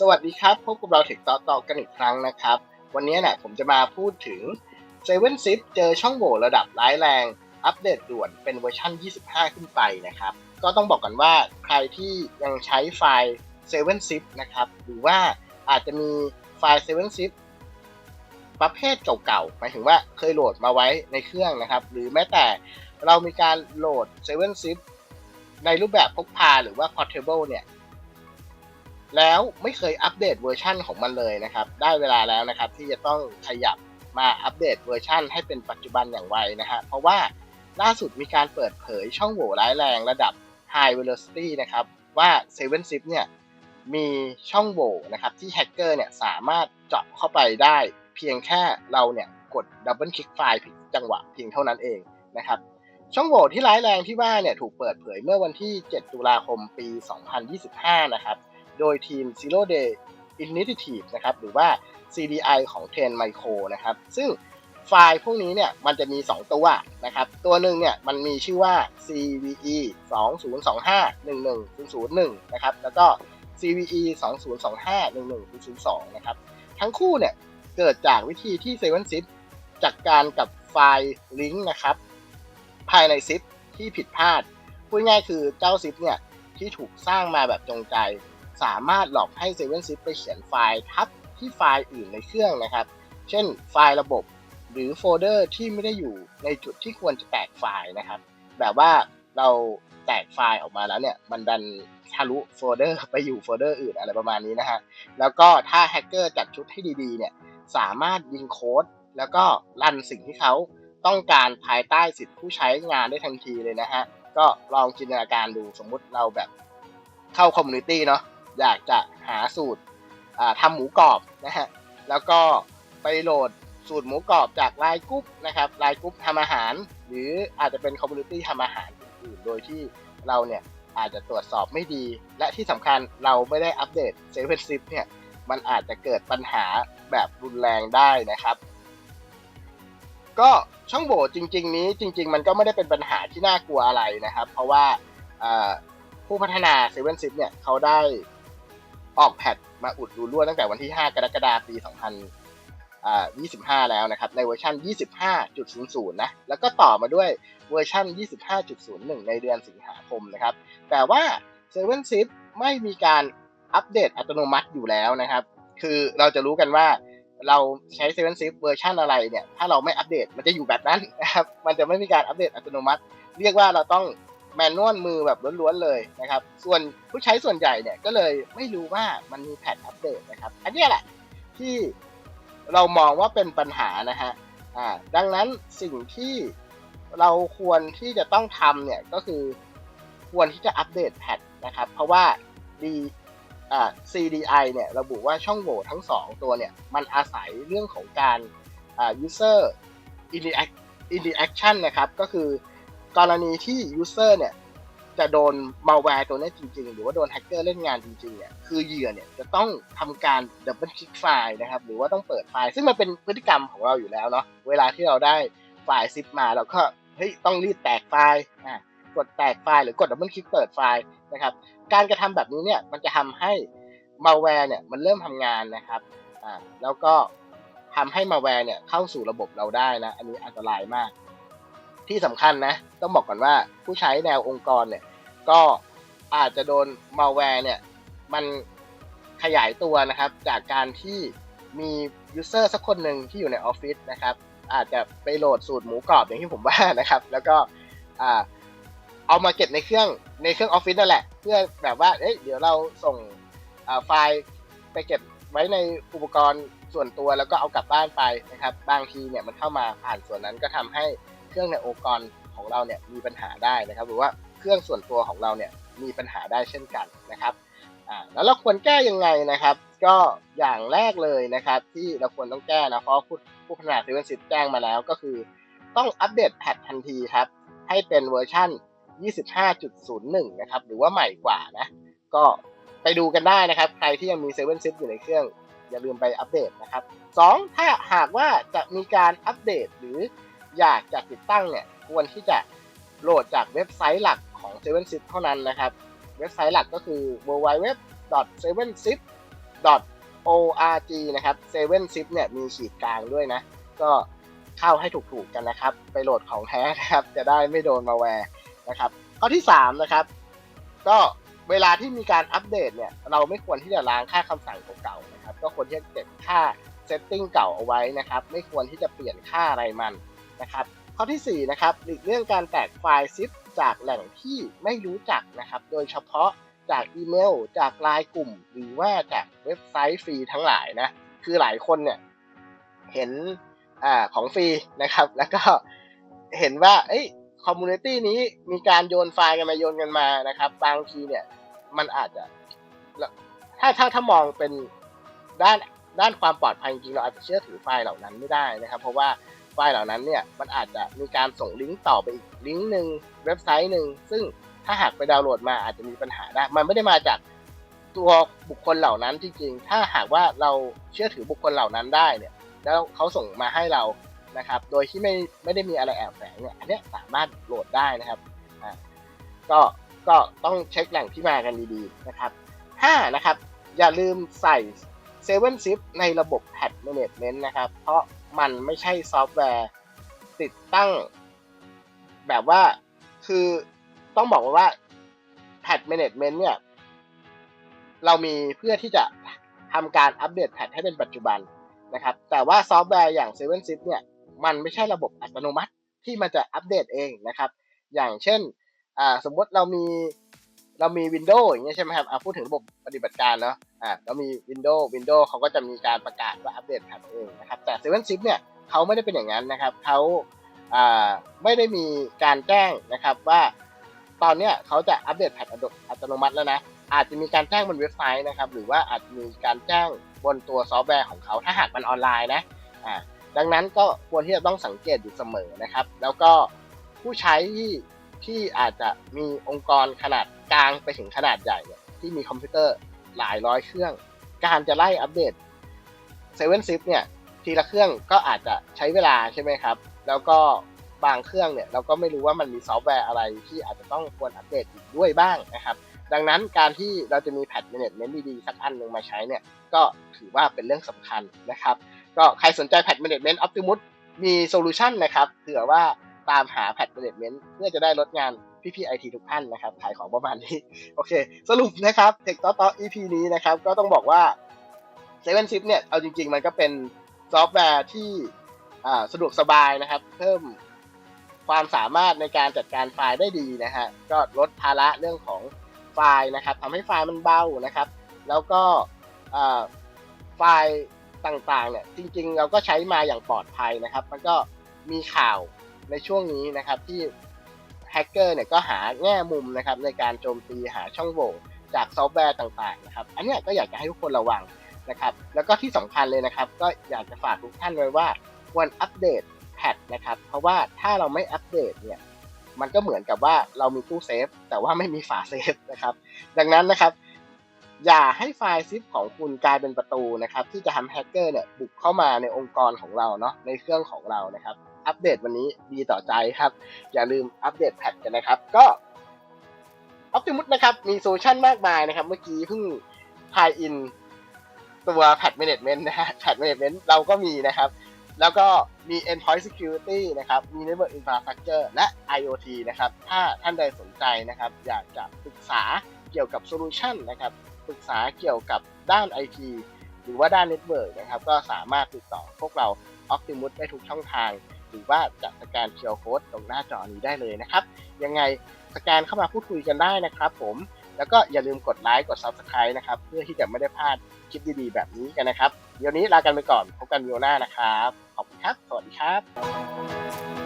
สวัสดีครับ พบกับเราเทคต่อต่อกันอีกครั้งนะครับ วันนี้เนี่ยผมจะมาพูดถึง7 Zip เจอช่องโหว่ระดับร้ายแรง อัปเดตด่วนเป็นเวอร์ชัน25 ขึ้นไปนะครับ ก็ต้องบอกกันว่าใครที่ยังใช้ไฟล์7 Zip นะครับ หรือว่าอาจจะมีไฟล์7 Zip ประเภทเก่าๆ หมายถึงว่าเคยโหลดมาไว้ในเครื่องนะครับ หรือแม้แต่เรามีการโหลด7 Zip ในรูปแบบพกพาหรือว่า portable เนี่ย แล้วไม่เคยอัปเดตเวอร์ชันของมันเลยนะครับ ได้เวลาแล้วนะครับที่จะต้องขยับมาอัปเดตเวอร์ชันให้เป็นปัจจุบันอย่างไวนะฮะ เพราะว่าล่าสุดมีการเปิดเผยช่องโหว่ร้ายแรงระดับ High Velocity นะครับ ว่า 7 Zip เนี่ยมีช่องโหว่นะครับที่แฮกเกอร์เนี่ยสามารถเจาะเข้าไปได้ เพียงแค่เราเนี่ยกดดับเบิลคลิกไฟล์ผิดจังหวะเพียงเท่านั้นเองนะครับช่องโหว่ที่ร้ายแรงที่ว่าเนี่ยถูกเปิดเผยเมื่อวันที่ 7 ตุลาคมปี 2025 นะครับ โดยทีม Zero Day Initiative นะครับหรือว่า CDI ของ Ten Micro นะครับซึ่งไฟล์พวกนี้เนี่ยมันจะมี 2 ตัวนะครับตัวหนึ่งเนี่ยมันมีชื่อว่า CVE 2025-11001นะครับแล้วก็ CVE 2025-11002นะครับทั้งคู่เนี่ยเกิดจากวิธีที่7 Zip จัดการกับไฟล์ลิงก์นะครับภายในซิปที่ผิดพลาดพูดง่ายคือเจ้าซิปเนี่ยที่ถูกสร้างมาแบบจงใจ สามารถหลอกให้ 7 Zip ไปเขียนไฟล์ทับที่ไฟล์อื่นในเครื่องนะครับ เช่นไฟล์ระบบ หรือโฟลเดอร์ที่ไม่ได้อยู่ในจุดที่ควรจะแตกไฟล์นะครับ แบบว่าเราแตกไฟล์ออกมาแล้วเนี่ยมันดันทะลุโฟลเดอร์ไปอยู่โฟลเดอร์อื่นอะไรประมาณนี้นะฮะแล้วก็ถ้าแฮกเกอร์จัดชุดให้ดีๆเนี่ยสามารถยิงโค้ด แล้วก็รันสิ่งที่เขาต้องการภายใต้สิทธิผู้ใช้งานได้ทันทีเลยนะฮะก็ลองจินตนาการดูสมมุติเราแบบเข้าคอมมูนิตี้เนาะ อยากจะหาสูตรทำหมูกรอบนะฮะแล้วก็ไปโหลดสูตรหมูกรอบจากไลน์กรุ๊ปนะครับไลน์กรุ๊ปทำอาหาร หรืออาจจะเป็นคอมมูนิตี้ทำอาหารอื่นๆโดยที่เราเนี่ยอาจจะตรวจสอบไม่ดี และที่สำคัญเราไม่ได้อัปเดตเซเว่นซิปเนี่ยมันอาจจะเกิดปัญหาแบบรุนแรงได้นะครับ ก็ช่องโหว่จริง ๆ นี้จริง ๆ มันก็ไม่ได้เป็นปัญหาที่น่ากลัวอะไรนะครับ เพราะว่าผู้พัฒนา7 Zip เนี่ยเขาได้ ออกแพทมาอุดรูรั่วตั้งแต่วันที่ 5 กรกฎาคมปี 2025 แล้วนะครับ ในเวอร์ชัน25.00 นะ แล้วก็ต่อมาด้วยเวอร์ชัน25.01 ในเดือนสิงหาคมนะครับ แต่ว่า7 Zip ไม่มีการอัปเดตอัตโนมัติอยู่แล้วนะครับ คือเราจะรู้กันว่าเราใช้7 Zip เวอร์ชันอะไรเนี่ย ถ้าเราไม่อัปเดตมันจะอยู่แบบนั้นนะครับ มันจะไม่มีการอัปเดตอัตโนมัติ เรียกว่าเราต้อง แมนนวลมือแบบล้วนๆเลยนะครับ ส่วนผู้ใช้ส่วนใหญ่เนี่ยก็เลยไม่รู้ว่ามันมีแพทอัปเดตนะครับ อันนี้แหละที่เรามองว่าเป็นปัญหานะฮะอ่าดังนั้นสิ่งที่เราควรที่จะต้องทำเนี่ยก็คือควรที่จะอัปเดตแพทนะครับ เพราะว่าดีอ่า CDI เนี่ยระบุว่าช่องโหว่ทั้ง 2 ตัวเนี่ย มันอาศัยเรื่องของการอ่า user interaction นะครับ ก็คือ กรณีที่ user เนี่ยจะโดน malware ตัวนี้จริง ๆ หรือว่าโดนแฮกเกอร์เล่นงานจริงๆเนี่ยคือเหยื่อเนี่ยจะต้องทำการ double click ไฟล์นะครับ หรือว่าต้องเปิดไฟล์ ซึ่งมันเป็นพฤติกรรมของเราอยู่แล้วเนาะเวลาที่เราได้ไฟล์ซิปมาเราก็เฮ้ยต้องรีบแตกไฟล์อ่ากดแตกไฟล์หรือกด double click เปิดไฟล์นะครับ การกระทำแบบนี้เนี่ยมันจะทำให้ malware เนี่ยมันเริ่มทำงานนะครับอ่าแล้วก็ทำให้ malware เนี่ยเข้าสู่ระบบเราได้นะ อันนี้อันตรายมาก ที่สำคัญนะ ต้องบอกก่อนว่าผู้ใช้แนวองค์กรเนี่ย ก็อาจจะโดน malware เนี่ย มันขยายตัวนะครับ จากการที่มี user สักคนหนึ่งที่อยู่ในออฟฟิศนะครับ อาจจะไปโหลดสูตรหมูกรอบอย่างที่ผมว่านะครับ แล้วก็เอามาเก็บในเครื่องในเครื่องออฟฟิศนั่นแหละ เพื่อแบบว่าเอ้ยเดี๋ยวเราส่งไฟล์ไปเก็บไว้ในอุปกรณ์ส่วนตัวแล้วก็เอากลับบ้านไปนะครับ บางทีเนี่ยมันเข้ามาผ่านส่วนนั้นก็ทำให้ เครื่องในองค์กรของเราเนี่ยมีปัญหาได้นะครับ หรือว่าเครื่องส่วนตัวของเราเนี่ยมีปัญหาได้เช่นกันนะครับอ่าแล้วเราควรแก้ยังไงนะครับ ก็อย่างแรกเลยนะครับ ที่เราควรต้องแก้นะเพราะผู้ผู้พัฒนาเซเว่นซิแจ้งมาแล้วก็คือ ต้องอัปเดตแพททันทีครับ ให้เป็นเวอร์ชัน25.01 นะครับ หรือว่าใหม่กว่านะ ก็ไปดูกันได้นะครับ ใครที่ยังมี7 Zip อยู่ในเครื่อง อย่าลืมไปอัปเดตนะครับ 2. ถ้าหากว่าจะมีการอัปเดตหรือ อยากจะติดตั้งเนี่ยควรที่จะโหลดจากเว็บไซต์หลักของ7 Zip เท่านั้นนะครับ เว็บไซต์หลักก็คือ www.7zip org นะครับ7 zip เนี่ยมีขีดกลางด้วยนะ ก็เข้าให้ถูกๆกันนะครับ ไปโหลดของแท้นะครับ จะได้ไม่โดนมาแวร์นะครับ ข้อที่ 3 นะครับ ก็เวลาที่มีการอัปเดตเนี่ย เราไม่ควรที่จะล้างค่าคำสั่งเก่าๆนะครับ ก็ควรที่จะเก็บค่าเซตติ้งเก่าเอาไว้นะครับ ไม่ควรที่จะเปลี่ยนค่าอะไรมัน นะครับข้อทีสี่4นะครับหลีกเลี่ยงการแตกไฟล์ซิปจากแหล่งที่ไม่รู้จักนะครับ โดยเฉพาะจากอีเมล จากไลน์กลุ่ม หรือว่าจากเว็บไซต์ฟรีทั้งหลายนะ คือหลายคนเนี่ยเห็นอของฟรีนะครับ แล้วก็เห็นว่าเอ้ยคอมมูนิตี้นี้มีการโยนไฟล์กันมาโยนกันมานะครับ บางทีเนี่ยมันอาจจะถ้าถ้าถ้ามองเป็นด้านด้านความปลอดภัยจริงเราอาจจะเชื่อถือไฟล์เหล่านั้นไม่ได้นะครับ เพราะว่า ไฟล์เหล่านั้นเนี่ยมันอาจจะมีการส่งลิงก์ต่อไปอีกลิงก์หนึ่งเว็บไซต์หนึ่งซึ่งถ้าหากไปดาวน์โหลดมาอาจจะมีปัญหาได้ มันไม่ได้มาจากตัวบุคคลเหล่านั้นจริงๆ ถ้าหากว่าเราเชื่อถือบุคคลเหล่านั้นได้เนี่ย แล้วเขาส่งมาให้เรานะครับ โดยที่ไม่ไม่ได้มีอะไรแอบแฝงเนี่ย อันนี้สามารถโหลดได้นะครับ อ่า ก็ก็ต้องเช็คแหล่งที่มากันดีๆนะครับห้านะครับ อย่าลืมใส่ 7 Zip ในระบบ Patch Management นะครับ เพราะ มันไม่ใช่ซอฟต์แวร์ ติดตั้ง แบบว่าคือต้องบอกว่า Patch Management เนี่ย เรามีเพื่อที่จะทำการอัปเดตแพทให้เป็นปัจจุบันนะครับ แต่ว่าซอฟต์แวร์อย่าง7 Zip เนี่ย มันไม่ใช่ระบบอัตโนมัติที่มันจะอัปเดตเองนะครับ อย่างเช่นสมมติเรามี เรามี Windows อย่างเงี้ยใช่ไหมครับอ่าพูดถึงระบบปฏิบัติการเนาะอ่าเรามี Windows Windows เขาก็จะมีการประกาศว่าอัปเดตแพทเองนะครับแต่ 7 Zip เนี่ยเขาไม่ได้เป็นอย่างนั้นนะครับเขาอ่าไม่ได้มีการแจ้งนะครับว่า ตอนเนี้ยเขาจะอัปเดตแพทอัตโนมัติแล้วนะอาจจะมีการแจ้งบนเว็บไซต์นะครับ หรือว่าอาจจะมีการแจ้งบนตัวซอฟต์แวร์ของเขาถ้าหากมันออนไลน์นะอ่าดังนั้นก็ควรที่จะต้องสังเกตอยู่เสมอนะครับ แล้วก็ผู้ใช้ที่ ที่อาจจะมีองค์กรขนาดกลางไปถึงขนาดใหญ่เนี่ยที่มีคอมพิวเตอร์หลายร้อยเครื่อง การจะไล่อัปเดต7 Zip เนี่ยทีละเครื่องก็อาจจะใช้เวลาใช่ไหมครับ แล้วก็บางเครื่องเนี่ยเราก็ไม่รู้ว่ามันมีซอฟต์แวร์อะไรที่อาจจะต้องควรอัปเดตอีกด้วยบ้างนะครับ ดังนั้นการที่เราจะมีแพทแมเนจเมนต์ดีๆ สักอันหนึ่งมาใช้เนี่ยก็ถือว่าเป็นเรื่องสำคัญนะครับ ก็ใครสนใจแพทแมเนจเมนต์ออ t ติมุสมีโซลูชันนะครับเผื่อว่า ตามหาแพทแมเนจเมนต์เพื่อจะได้ลดงานพี่ๆไอทีทุกท่านนะครับ ขายของประมาณนี้ โอเค สรุปนะครับเทคต่อต่อ EP นี้นะครับ ก็ต้องบอกว่าเซเว่นซิปเนี่ย เอาจริง ๆ มันก็เป็นซอฟต์แวร์ที่สะดวกสบายนะครับ เพิ่มความสามารถในการจัดการไฟล์ได้ดีนะฮะ ก็ลดภาระเรื่องของไฟล์นะครับทำให้ไฟล์มันเบานะครับ แล้วก็ไฟล์ต่างๆเนี่ยจริง ๆ เราก็ใช้มาอย่างปลอดภัยนะครับ มันก็มีข่าว ในช่วงนี้นะครับที่แฮกเกอร์เนี่ยก็หาแง่มุมนะครับในการโจมตีหาช่องโหว่จากซอฟต์แวร์ต่างๆนะครับ อันนี้ก็อยากจะให้ทุกคนระวังนะครับ แล้วก็ที่สำคัญเลยนะครับ ก็อยากจะฝากทุกท่านไว้ว่าควรอัปเดตแพทนะครับ เพราะว่าถ้าเราไม่อัปเดตเนี่ยมันก็เหมือนกับว่าเรามีตู้เซฟแต่ว่าไม่มีฝาเซฟนะครับ ดังนั้นนะครับ อย่าให้ไฟล์ซิปของคุณกลายเป็นประตูนะครับ ที่จะทำแฮกเกอร์เนี่ยบุกเข้ามาในองค์กรของเราเนาะในเครื่องของเรานะครับ อัปเดตวันนี้ดีต่อใจครับ อย่าลืมอัปเดตแพทกันนะครับ ก็ Optimus นะครับ มีโซลูชันมากมายนะครับ เมื่อกี้เพิ่งทายอินตัวแพท Management นะฮะแพท Management เราก็มีนะครับ แล้วก็มี Endpoint Security นะครับ มี Network Infrastructure และ IoT นะครับ ถ้าท่านใดสนใจนะครับ อยากจะปรึกษาเกี่ยวกับโซลูชันนะครับ ปรึกษาเกี่ยวกับด้าน IT หรือว่าด้าน Network นะครับ ก็สามารถติดต่อพวกเรา Optimus ได้ทุกช่องทาง รือว่าจะสแกน QR Code ตรงหน้าจอนี้ได้เลยนะครับ ยังไงสแกนเข้ามาพูดคุยกันได้นะครับผมแล้วก็อย่าลืมกดไลค์กด Subscribe นะครับเพื่อที่จะไม่ได้พลาดคลิปดีๆ แบบนี้กันนะครับ เดี๋ยวนี้ลากันไปก่อนพบกันวิดีโอหน้านะครับ ขอบคุณครับ สวัสดีครับ